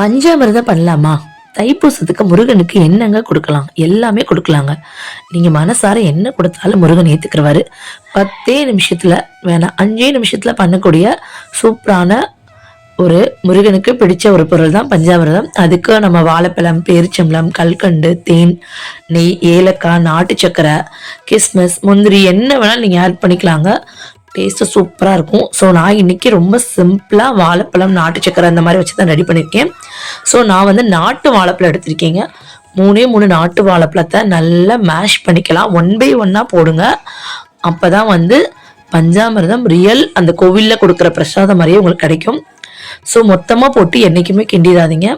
பஞ்சாமிரதம் பண்ணலாமா? தைப்பூசத்துக்கு முருகனுக்கு என்னங்க கொடுக்கலாம்? எல்லாமே கொடுக்கலாங்க. நீங்க மனசார என்ன கொடுத்தாலும் முருகன் ஏத்துக்கிறவாரு பத்தே நிமிஷத்துல வேணாம் அஞ்சே நிமிஷத்துல பண்ணக்கூடிய சூப்பரான ஒரு முருகனுக்கு பிடிச்ச ஒரு பொருள் தான் பஞ்சாமிரதம். அதுக்கு நம்ம வாழைப்பழம் பேரிச்சம்பழம் கல்கண்டு தேன் நெய் ஏலக்காய் நாட்டு சக்கரை கிஸ்மஸ் முந்திரி என்ன வேணாலும் நீங்கள் ஆட் பண்ணிக்கலாங்க. டேஸ்ட்டு சூப்பராக இருக்கும். ஸோ நான் இன்றைக்கி ரொம்ப சிம்பிளாக வாழைப்பழம் நாட்டு சக்கரை அந்த மாதிரி வச்சு தான் ரெடி பண்ணியிருக்கேன் ஸோ நான் வந்து நாட்டு வாழைப்பழம் எடுத்திருக்கேங்க. மூணே மூணு நாட்டு வாழைப்பழத்தை நல்லா மேஷ் பண்ணிக்கலாம். ஒன் பை ஒன்னாக போடுங்க. அப்போ தான் வந்து பஞ்சாமிர்தம் ரியல் அந்த கோவிலில் கொடுக்குற பிரசாதம் மாதிரியே உங்களுக்கு கிடைக்கும். ஸோ மொத்தமாக போட்டு என்றைக்குமே கிண்டிடாதீங்க.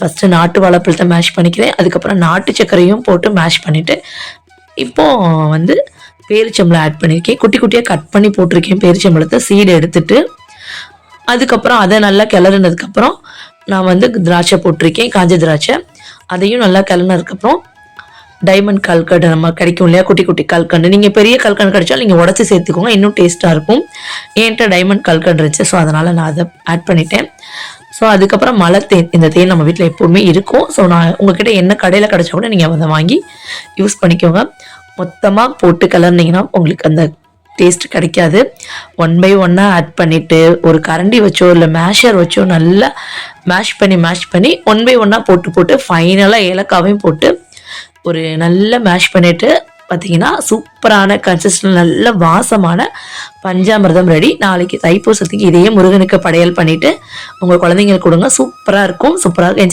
ஃபஸ்ட்டு நாட்டு வாழைப்பழத்தை மேஷ் பண்ணிக்கிறேன். அதுக்கப்புறம் நாட்டு சர்க்கரையும் போட்டு மேஷ் பண்ணிவிட்டு இப்போ வந்து பேரிச்சம்பளம் ஆட் பண்ணியிருக்கேன் குட்டி குட்டியாக கட் பண்ணி போட்டிருக்கேன் பேரிச்சம்பளத்தை சீடை எடுத்துட்டு அதுக்கப்புறம் அதை நல்லா கிளறினதுக்கப்புறம் நான் வந்து திராட்சை போட்டிருக்கேன் காஞ்ச திராட்சை. அதையும் நல்லா கிளறினதுக்கப்புறம் டைமண்ட் கல்கண்டு நம்ம கிடைக்கும் இல்லையா? குட்டி குட்டி கல்கண்டு. நீங்கள் பெரிய கல்கண்டு கிடைச்சாலும் நீங்கள் உடச்சி சேர்த்துக்கோங்க இன்னும் டேஸ்ட்டாக இருக்கும். என்கிட்ட டைமண்ட் கல்கண்டு இருந்துச்சு ஸோ அதனால் நான் அதை ஆட் பண்ணிட்டேன். ஸோ அதுக்கப்புறம் மலை தேன் இந்த தேன் நம்ம வீட்டில் எப்போவுமே இருக்கும். ஸோ நான் உங்ககிட்ட என்ன கடையில் கிடைச்சா கூட நீங்கள் அதை வாங்கி யூஸ் பண்ணிக்கோங்க. மொத்தமாக போட்டு கலர்னீங்கன்னா உங்களுக்கு அந்த டேஸ்ட் கிடைக்காது. ஒன் பை ஒன்னாக ஆட் பண்ணிவிட்டு ஒரு கரண்டி வச்சோ இல்லை மேஷர் வச்சோ நல்லா மேஷ் பண்ணி மேஷ் பண்ணி ஒன் பை ஒன்னாக போட்டு போட்டு ஃபைனலாக ஏலக்காவையும் போட்டு ஒரு நல்ல மேஷ் பண்ணிவிட்டு பார்த்தீங்கன்னா சூப்பரான கன்சிஸ்டன் நல்ல வாசமான பஞ்சாமிர்தம் ரெடி நாளைக்கு தைப்பூசத்துக்கு இதையே முருகனுக்கு படையல் பண்ணிவிட்டு உங்கள் குழந்தைங்களுக்கு கொடுங்க. சூப்பராக இருக்கும். சூப்பராக